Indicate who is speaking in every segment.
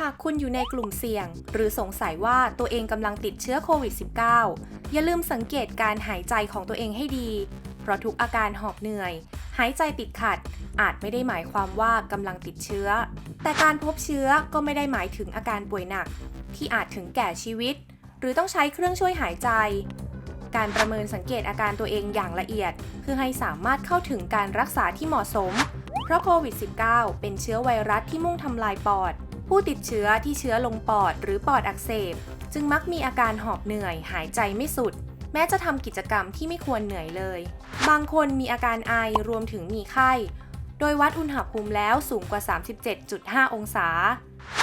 Speaker 1: หากคุณอยู่ในกลุ่มเสี่ยง หรือสงสัยว่าตัวเองกำลังติดเชื้อโควิด -19 อย่าลืมสังเกตการหายใจของตัวเองให้ดี เพราะทุกอาการหอบเหนื่อย หายใจติดขัด อาจไม่ได้หมายความว่ากำลังติดเชื้อ แต่การพบเชื้อก็ไม่ได้หมายถึงอาการป่วยหนัก ที่อาจถึงแก่ชีวิต หรือต้องใช้เครื่องช่วยหายใจ การประเมินสังเกตอาการตัวเองอย่างละเอียด เพื่อให้สามารถเข้าถึงการรักษาที่เหมาะสม เพราะโควิด -19 เป็นเชื้อไวรัสที่มุ่งทำลายปอด ผู้ติดเชื้อที่เชื้อลงปอดหรือปอดอักเสบ จึงมักมีอาการหอบเหนื่อย หายใจไม่สุด แม้จะทำกิจกรรมที่ไม่ควรเหนื่อยเลย บางคนมีอาการไอรวมถึงมีไข้ โดยวัดอุณหภูมิแล้วสูงกว่า 37.5 องศา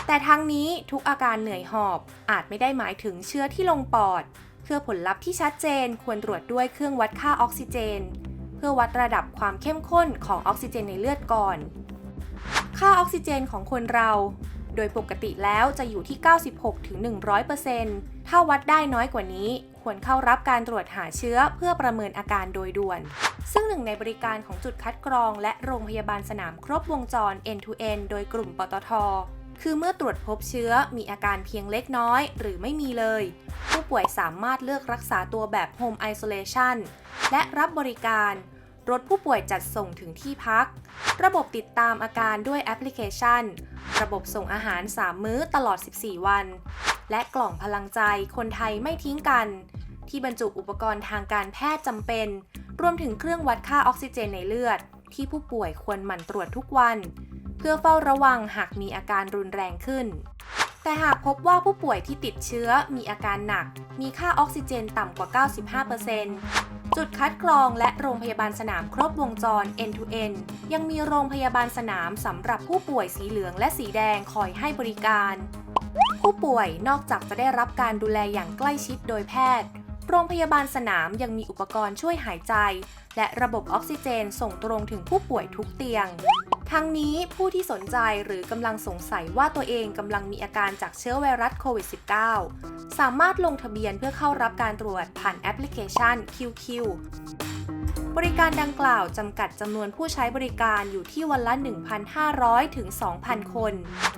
Speaker 1: แต่ทั้งนี้ทุกอาการเหนื่อยหอบอาจไม่ได้หมายถึงเชื้อที่ลงปอด เพื่อผลลัพธ์ที่ชัดเจนควรตรวจด้วยเครื่องวัดค่าออกซิเจน เพื่อวัดระดับความเข้มข้นของออกซิเจนในเลือดก่อน ค่าออกซิเจนของคนเรา โดยปกติแล้วจะอยู่ที่ 96-100%ถ้าวัดได้น้อยกว่านี้ ควรเข้ารับการตรวจหาเชื้อเพื่อประเมินอาการโดยด่วน ซึ่งหนึ่งในบริการของจุดคัดกรองและโรงพยาบาลสนามครบวงจร End-to-End โดยกลุ่มปตทคือเมื่อตรวจพบเชื้อมีอาการเพียงเล็กน้อย หรือไม่มีเลย ผู้ป่วยสามารถเลือกรักษาตัวแบบ Home Isolation และรับบริการ รถผู้ป่วยจัดส่งถึงที่พัก ระบบติดตามอาการด้วยแอปพลิเคชัน ระบบส่งอาหาร 3 มื้อตลอด 14 วัน และกล่องพลังใจคนไทยไม่ทิ้งกัน ที่บรรจุอุปกรณ์ทางการแพทย์จำเป็น รวมถึงเครื่องวัดค่าออกซิเจนในเลือด ที่ผู้ป่วยควรหมั่นตรวจทุกวัน เพื่อเฝ้าระวังหากมีอาการรุนแรงขึ้น แต่หากพบว่าผู้ป่วยที่ติดเชื้อมีอาการหนัก มีค่าออกซิเจนต่ำกว่า 95%จุดคัดกรองและโรงพยาบาลสนามครบวงจร End-to-End ยังมีโรงพยาบาลสนามสำหรับผู้ป่วยสีเหลืองและสีแดงคอยให้บริการ ผู้ป่วยนอกจากจะได้รับการดูแลอย่างใกล้ชิดโดยแพทย์ โรงพยาบาลสนามยังมีอุปกรณ์ช่วยหายใจ และระบบออกซิเจนส่งตรงถึงผู้ป่วยทุกเตียง ทั้งนี้ผู้ที่สนใจหรือกำลังสงสัยว่าตัวเองกำลังมีอาการจากเชื้อไวรัสโควิด -19 สามารถลงทะเบียนเพื่อเข้ารับการตรวจผ่านแอปพลิเคชัน QQ บริการดังกล่าวจำกัดจำนวนผู้ใช้บริการอยู่ที่วันละ 1,500 ถึง 2,000 คน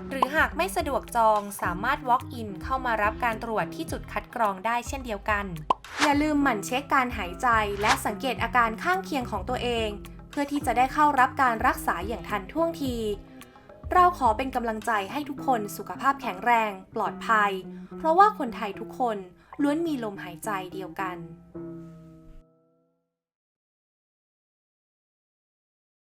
Speaker 1: หรือหากไม่สะดวกจองสามารถ walk in เข้ามารับการตรวจที่จุดคัดกรองได้เช่นเดียวกัน อย่าลืมหมั่นเช็คการหายใจและสังเกตอาการข้างเคียงของตัวเอง เพื่อที่จะได้เข้ารับการรักษาอย่างทันท่วงที เราขอเป็นกำลังใจให้ทุกคนสุขภาพแข็งแรง ปลอดภัย เพราะว่าคนไทยทุกคนล้วนมีลมหายใจเดียวกัน